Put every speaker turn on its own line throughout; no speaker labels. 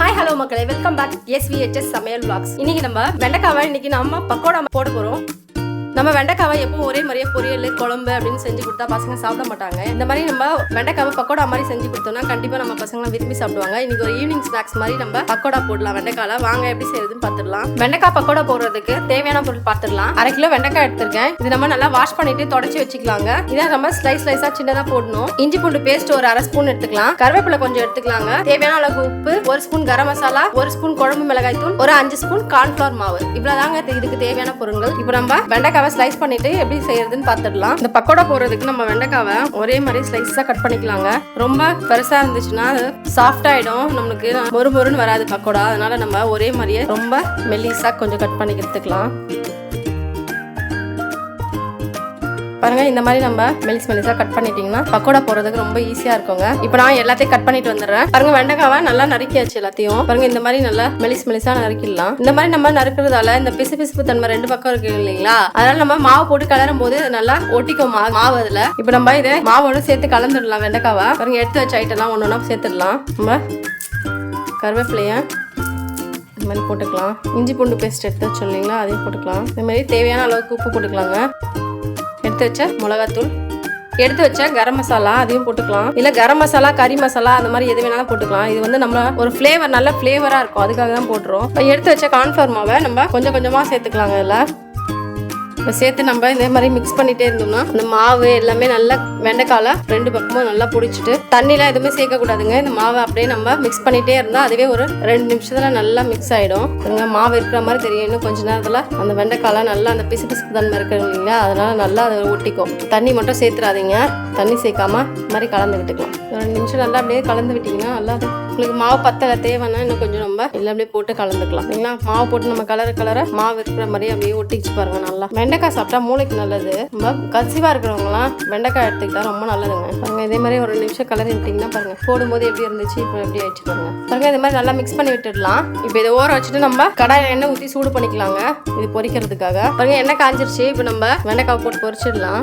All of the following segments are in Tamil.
ஹாய் ஹலோ மக்களே. வெல்கம் பேக் எஸ்விஹெச்எஸ் சமையல் பிளாக்ஸ் இன்னைக்கு நம்ம வெண்டைக்காவை இன்னைக்கு நம்ம பக்கோடா போட போறோம். நம்ம வெண்டைக்காவை எப்பவும் ஒரே மாதிரியே பொரியல் குழம்பு அப்படின்னு செஞ்சு கொடுத்தா பசங்க சாப்பிட மாட்டாங்க. இந்த மாதிரி நம்ம வெண்டைக்காவை பக்கோடா மாதிரி செஞ்சு கொடுத்தோம்னா கண்டிப்பா நம்ம பசங்களாம் விரும்பி சாப்பிடுவாங்க. இன்னைக்கு ஒரு ஈவினிங் ஸ்நாக்ஸ் மாதிரி நம்ம பக்கோடா போடலாம். வெண்டைக்கால வாங்க எப்படி செய்யறதுன்னு பார்த்துடலாம். வெண்டைக்காய் பக்கோடா போடுறதுக்கு தேவையான பொருள் பார்த்துடலாம். அரை கிலோ வெண்டைக்காய் எடுத்திருக்கேன். இது நம்ம நல்லா வாஷ் பண்ணிட்டு தொடச்சி வச்சுக்கலாங்க. இதை நம்ம ஸ்லைஸ் ஸ்லைஸா சின்னதா போடணும். இஞ்சி பூண்டு பேஸ்ட் ஒரு அரை ஸ்பூன் எடுத்துக்கலாம். கருவேப்பிலை கொஞ்சம் எடுத்துக்கலாங்க. தேவையான அளவு உப்பு ஒரு ஸ்பூன் கரம் மசாலா ஒரு ஸ்பூன் குழம்பு மிளகாய் தூள் ஒரு அஞ்சு ஸ்பூன் கார்ன்ஃபிளவர் மாவு. இவ்வளவுதாங்க இதுக்கு தேவையான பொருட்கள் இப்போ நம்ம வெண்டைக்காவை ஸ்லைஸ் பண்ணிட்டு எப்படி செய்யறதுன்னு பார்த்துடலாம். இந்த பக்கோடா போடுறதுக்கு நம்ம வெண்டைக்காவை ஒரே மாதிரி ஸ்லைஸா கட் பண்ணிக்கலாங்க. ரொம்ப பெருசா இருந்துச்சுன்னா அது சாஃப்ட் ஆயிடும். நம்மளுக்கு மொறு மொறுன்னு வராது பக்கோடா. அதனால நம்ம ஒரே மாதிரியே ரொம்ப மெல்லிசா கொஞ்சம் கட் பண்ணி எடுத்துக்கலாம் பாருங்க இந்த மாதிரி நம்ம மெலிஸ் மெலிசா கட் பண்ணிட்டீங்கன்னா பக்கோடா போடுறதுக்கு ரொம்ப ஈஸியா இருக்குங்க. இப்போ நான் எல்லாத்தையும் கட் பண்ணிட்டு வந்துடுறேன். பாருங்க வெண்டைக்காவை நல்லா நறுக்கியாச்சு எல்லாத்தையும். பாருங்க இந்த மாதிரி நல்லா மெலிஸ் மெலிசா நறுக்கிடலாம். இந்த மாதிரி நம்ம நறுக்கிறதால இந்த பிசு பிசுப்பு தன்மை ரெண்டு பக்கம் இருக்கு இல்லைங்களா? அதனால நம்ம மாவு போட்டு கலரும் போது நல்லா ஒட்டிக்கும் மாவு மாவு அதுல. இப்போ நம்ம இதை மாவோட சேர்த்து கலந்துடலாம் வெண்டைக்காவை. பாருங்க எடுத்து வச்ச ஐட்டம்லாம் ஒன்று ஒன்றா சேர்த்துடலாம். நம்ம கருவேப்பிலையை இந்த மாதிரி போட்டுக்கலாம். இஞ்சி பூண்டு பேஸ்ட் எடுத்து வச்சோம் இல்லைங்களா? அதையும் போட்டுக்கலாம். இந்த மாதிரி தேவையான அளவுக்கு உப்பு போட்டுக்கலாங்க. எடுத்து வச்ச மிளகாத்தூள். எடுத்து வச்ச கரம் மசாலா அதையும் போட்டுக்கலாம். இல்ல கரம் மசாலா கறி மசாலா அந்த மாதிரி எது வேணாலும் போட்டுக்கலாம். இது வந்து நம்ம ஒரு ஃப்ளேவர் நல்ல ஃப்ளேவரா இருக்கும். அதுக்காக தான் போட்டுரும் இப்போ எடுத்து வச்ச கார்ன்ஃபிளவர் மாவை நம்ம கொஞ்சம் கொஞ்சமா சேர்த்துக்கலாங்க இதில். இப்போ சேர்த்து நம்ம இதே மாதிரி மிக்ஸ் பண்ணிட்டே இருந்தோம்னா இந்த மாவு எல்லாமே நல்லா வெண்டைக்கால ரெண்டு பக்கமும் நல்லா பிடிச்சிட்டு தண்ணிலாம் எதுவுமே சேர்க்கக்கூடாதுங்க. இந்த மாவை அப்படியே நம்ம மிக்ஸ் பண்ணிகிட்டே இருந்தால் அதுவே ஒரு ரெண்டு நிமிஷத்தில் நல்லா மிக்ஸ் ஆகிடும் பாருங்க மாவு இருக்கிற மாதிரி தெரியும். இன்னும் கொஞ்ச நேரத்தில் அந்த வெண்டைக்கால நல்லா அந்த பிசு பிசுக்கு தன்மை இருக்கு இல்லைங்களா? அதனால் நல்லா அதை ஒட்டிக்கும். தண்ணி மட்டும் சேர்த்துறாதீங்க. தண்ணி சேர்க்காம இந்த மாதிரி கலந்துக்கிட்டுக்கலாம் ரெண்டு நிமிஷம் நல்லா அப்படியே கலந்து விட்டிங்கன்னா நல்லா உங்களுக்கு மாவு பத்தலை தேவைன்னா இன்னும் கொஞ்சம் நம்ம எல்லாம் அப்படியே போட்டு கலந்துக்கலாம். இல்லைங்களா மாவு போட்டு நம்ம கலர் கலரை மாவு இருக்கிற மாதிரி அப்படியே ஒட்டிச்சு பாருங்க நல்லா. வெண்டைக்காய் சாப்பிட்டா மூளைக்கு நல்லது. நம்ம கசிவா இருக்கிறவங்களாம் வெண்டைக்காய் எடுத்துக்கிட்டா ரொம்ப நல்லதுங்க. பாருங்க இதே மாதிரி ஒரு நிமிஷம் கலர் விட்டிங்கன்னா பாருங்க போடும்போது எப்படி இருந்துச்சு இப்போ எப்படி ஆயிடுச்சு பாருங்க. பாருங்க இதே மாதிரி நல்லா மிக்ஸ் பண்ணி விட்டுடலாம். இப்போ இதை ஊற வச்சுட்டு நம்ம கடாயில் எண்ணெய் ஊற்றி சூடு பண்ணிக்கலாங்க இது பொரிக்கிறதுக்காக. பாருங்க எண்ணெய் காஞ்சிருச்சு இப்போ நம்ம வெண்டைக்காய் போட்டு பொரிச்சிடலாம்.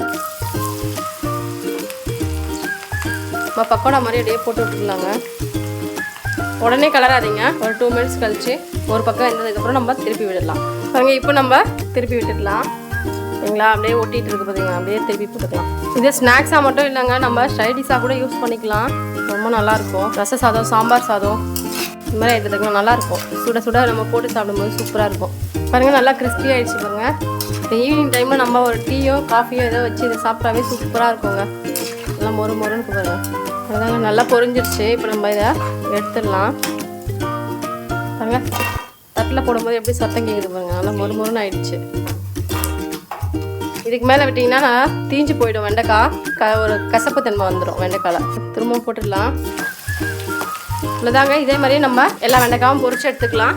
நம்ம பக்கோடா மாதிரி அப்படியே போட்டு விட்டுக்கலாங்க. உடனே கலராதிங்க. ஒரு டூ மினிட்ஸ் கழிச்சு ஒரு பக்கம் இருந்ததுக்கப்புறம் நம்ம திருப்பி விடலாம். பாருங்க இப்போ நம்ம திருப்பி விட்டுடலாம். சரிங்களா? அப்படியே ஒட்டிகிட்டு இருக்கு பார்த்தீங்களா அப்படியே திருப்பி போட்டுக்கலாம் இது ஸ்நாக்ஸாக மட்டும் இல்லைங்க நம்ம ஸ்ட்ரைடிஸாக கூட யூஸ் பண்ணிக்கலாம். ரொம்ப நல்லாயிருக்கும் ரச சாதம் சாம்பார் சாதம் இந்த மாதிரி எடுத்துக்கலாம். நல்லாயிருக்கும் சுட சுட நம்ம போட்டு சாப்பிடும்போது சூப்பராக இருக்கும். பாருங்கள் நல்லா கிறிஸ்பி ஆகிடுச்சு பாருங்க. இப்போ ஈவினிங் டைமில் நம்ம ஒரு டீயோ காஃபியோ ஏதோ வச்சு இதை சாப்பிட்டாவே சூப்பராக இருக்குங்க. நல்லா மொறு மொறுன்னு பாருங்கள் அதாங்க நல்லா பொரிஞ்சிருச்சு. இப்போ நம்ம இதை எடுத்துடலாம். பாருங்க தட்டில் போடும்போது எப்படி சத்தம் கேட்குது பாருங்க. நல்லா மொறு மொறுன்னு ஆயிடுச்சு. இதுக்கு மேலே விட்டிங்கன்னா நான் தீஞ்சு போயிடும் வெண்டைக்காய். க ஒரு கசப்பு தன்மை வந்துடும் வெண்டைக்காயில். திரும்பவும் போட்டுடலாம். இவ்வளோதாங்க இதே மாதிரியே நம்ம எல்லா வெண்டைக்காயும் பொறிச்சு எடுத்துக்கலாம்.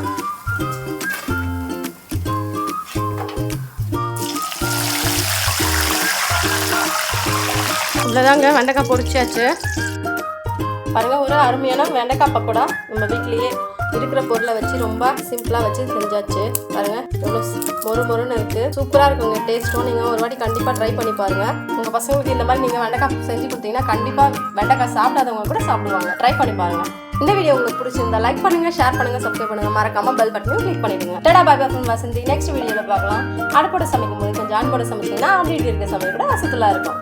அவ்வளோதாங்க வெண்டைக்காய் பொரிச்சாச்சு. பாருங்க ஒரு அருமையான வெண்டைக்காய் பக்கோடா நம்ம வீட்லேயே இருக்கிற பொருளை வச்சு ரொம்ப சிம்பிளாக வச்சு செஞ்சாச்சு. பாருங்க எவ்வளோ மொறு மொறுன்னு இருக்குது சூப்பராக இருக்குங்க டேஸ்ட்டும் நீங்கள் ஒரு வாட்டி கண்டிப்பாக ட்ரை பண்ணி பாருங்கள் உங்கள் பசங்களுக்கு இந்த மாதிரி நீங்கள் வெண்டைக்காய் செஞ்சு கொடுத்தீங்கன்னா கண்டிப்பாக வெண்டைக்காய் சாப்பிடாதவங்க கூட சாப்பிடுவாங்க. ட்ரை பண்ணி பாருங்கள் இந்த வீடியோ உங்களுக்கு பிடிச்சிருந்தா லைக் பண்ணுங்க ஷேர் பண்ணுங்க சப்ஸ்கிரைப் பண்ணுங்க. மறக்காம பெல் பட்டனையும் கிளிக் பண்ணிடுங்க. டடா பாய் பாய் வசந்தி. நெக்ஸ்ட் வீடியோவில் பார்க்கலாம். அடுப்போட சமைக்கும் போது கொஞ்சம் ஆண்போட சமைச்சீங்கன்னா அப்படி இருக்க சமையல் கூட அசத்துல இருக்கும்.